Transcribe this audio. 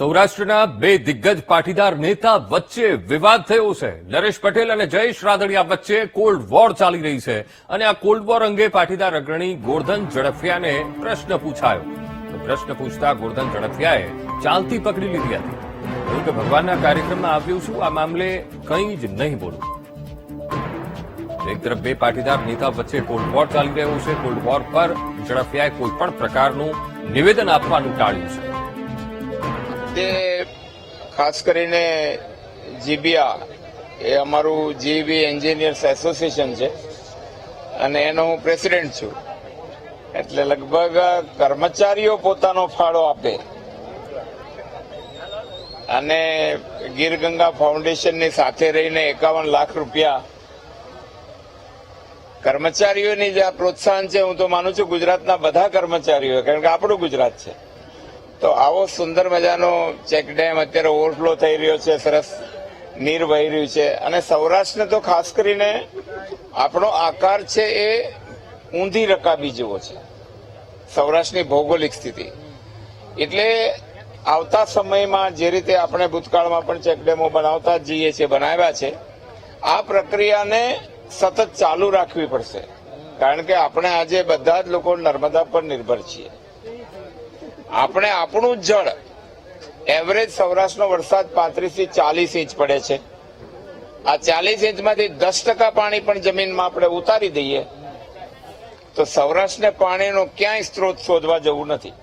સૌરાષ્ટ્રના બે દિગ્ગજ પાટીદાર નેતા વચ્ચે વિવાદ થયો છે. નરેશ પટેલ અને જયેશ રાદડિયા વચ્ચે કોલ્ડ વોર ચાલી રહી છે અને આ કોલ્ડ વોર અંગે પાટીદાર અગ્રણી ગોરધન ઝડફિયાને પ્રશ્ન પૂછાયો. તો પ્રશ્ન પૂછતા ગોરધન ઝડફિયાએ ચાલતી પકડી લીધી હતી. કહ્યું કે ભગવાનના કાર્યક્રમમાં આવ્યું છું. આ મામલે કંઈ જ નહીં બોલું. એક તરફ બે પાટીદાર નેતા વચ્ચે કોલ્ડ વોર ચાલી રહ્યો છે. કોલ્ડ વોર પર ઝડફિયાએ કોઈ પણ પ્રકારનું નિવેદન આપવાનું ટાળ્યું છે. તે ખાસ કરીને જીબીઆ એ અમારું જીબી એન્જિનિયર્સ એસોસિએશન છે. અને એનો હું પ્રેસિડેન્ટ છું. એટલે લગભગ કર્મચારીઓ પોતાનો ફાળો આપે. અને ગીર ગંગા ફાઉન્ડેશનની સાથે રહીને એકાવન લાખ રૂપિયા કર્મચારીઓની જે આ પ્રોત્સાહન છે, હું તો માનું છું ગુજરાતના બધા કર્મચારીઓ, કારણ કે આપણું ગુજરાત છે. તો આવો સુંદર મજાનો ચેક ડેમ અત્યારે ઓવરફ્લો થઈ રહ્યો છે, સરસ નીર વહી રહ્યું છે. અને સૌરાષ્ટ્રને તો ખાસ કરીને આપણો આકાર છે એ ઊંધી રકાબી જેવો છે. સૌરાષ્ટ્રની ભૌગોલિક સ્થિતિ. એટલે આવતા સમયમાં જે રીતે આપણે ભૂતકાળમાં પણ ચેકડેમો બનાવતા જઈએ છીએ, બનાવ્યા છે, આ પ્રક્રિયાને સતત ચાલુ રાખવી પડશે. કારણ કે આપણે આજે બધા જ લોકો નર્મદા પર નિર્ભર છીએ. આપણે આપણું જળ એવરેજ સૌરાષ્ટ્રનો વરસાદ પાંત્રીસથી ચાલીસ ઇંચ પડે છે. આ ચાલીસ ઇંચમાંથી દસ ટકા પાણી પણ જમીનમાં આપણે ઉતારી દઈએ તો સૌરાષ્ટ્રને પાણીનો ક્યાંય સ્ત્રોત શોધવા જવું નથી.